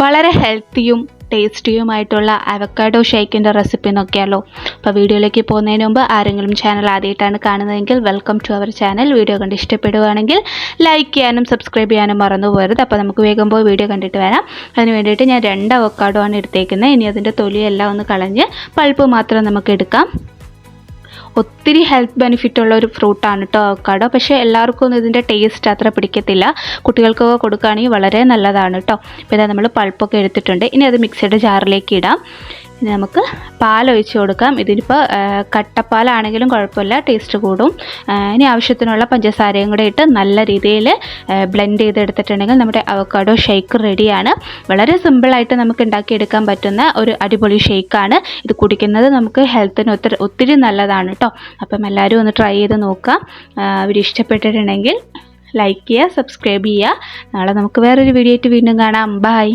വളരെ ഹെൽത്തിയും ടേസ്റ്റിയുമായിട്ടുള്ള avocado ഷേക്കിന്റെ recipe നോക്കിയാലോ. അപ്പോൾ വീഡിയോയിലേക്ക് പോകുന്നതിന് മുമ്പ് ആരെങ്കിലും ചാനൽ ആദ്യമായിട്ടാണ് കാണുന്നതെങ്കിൽ welcome to our channel video കണ്ട് ഇഷ്ടപ്പെടുകയാണെങ്കിൽ ലൈക്ക് ചെയ്യാനും സബ്സ്ക്രൈബ് ചെയ്യാനും മറന്നു പോകരുത് അപ്പോൾ നമുക്ക് വേഗം പോയി വീഡിയോ കണ്ടിട്ട് വരാം. അതിന് വേണ്ടിയിട്ട് ഞാൻ രണ്ട് അവക്കാഡോ ആണ് എടുത്തേക്കുന്നത്. ഇനി അതിന്റെ തൊലിയെല്ലാം ഒന്ന് കളഞ്ഞ് പൾപ്പ് മാത്രം നമുക്ക് എടുക്കാം. ഒത്തിരി ഹെൽത്ത് ബെനിഫിറ്റ് ഉള്ള ഒരു ഫ്രൂട്ടാണ് കേട്ടോ അവക്കാഡോ പക്ഷേ എല്ലാവർക്കും ഒന്നും ഇതിന്റെ ടേസ്റ്റ് അത്ര പിടിക്കത്തില്ല. കുട്ടികൾക്കൊക്കെ കൊടുക്കുകയാണെങ്കിൽ വളരെ നല്ലതാണ് കേട്ടോ പിന്നെ നമ്മൾ പൾപ്പൊക്കെ എടുത്തിട്ടുണ്ട്. ഇനി അത് മിക്സിയുടെ ജാറിലേക്ക് ഇടാം. ഇനി നമുക്ക് പാലൊഴിച്ച് കൊടുക്കാം. ഇതിനിപ്പോൾ കട്ടപ്പാലാണെങ്കിലും കുഴപ്പമില്ല ടേസ്റ്റ് കൂടും. ഇനി ആവശ്യത്തിനുള്ള പഞ്ചസാരയും കൂടെ ഇട്ട് നല്ല രീതിയിൽ ബ്ലെൻഡ് ചെയ്തെടുത്തിട്ടുണ്ടെങ്കിൽ നമ്മുടെ അവക്കാഡോ ഷേക്ക് റെഡിയാണ് വളരെ സിമ്പിളായിട്ട് നമുക്ക് ഉണ്ടാക്കിയെടുക്കാൻ പറ്റുന്ന ഒരു അടിപൊളി ഷേക്കാണ് ഇത് കുടിക്കുന്നത് നമുക്ക് ഹെൽത്തിന് ഒത്തിരി ഒത്തിരി നല്ലതാണ് കേട്ടോ അപ്പം എല്ലാവരും ഒന്ന് ട്രൈ ചെയ്ത് നോക്കാം അവർ ഇഷ്ടപ്പെട്ടിട്ടുണ്ടെങ്കിൽ ലൈക്ക് ചെയ്യുക സബ്സ്ക്രൈബ് ചെയ്യുക. നാളെ നമുക്ക് വേറൊരു വീഡിയോ ആയിട്ട് വീണ്ടും കാണാം. ബൈ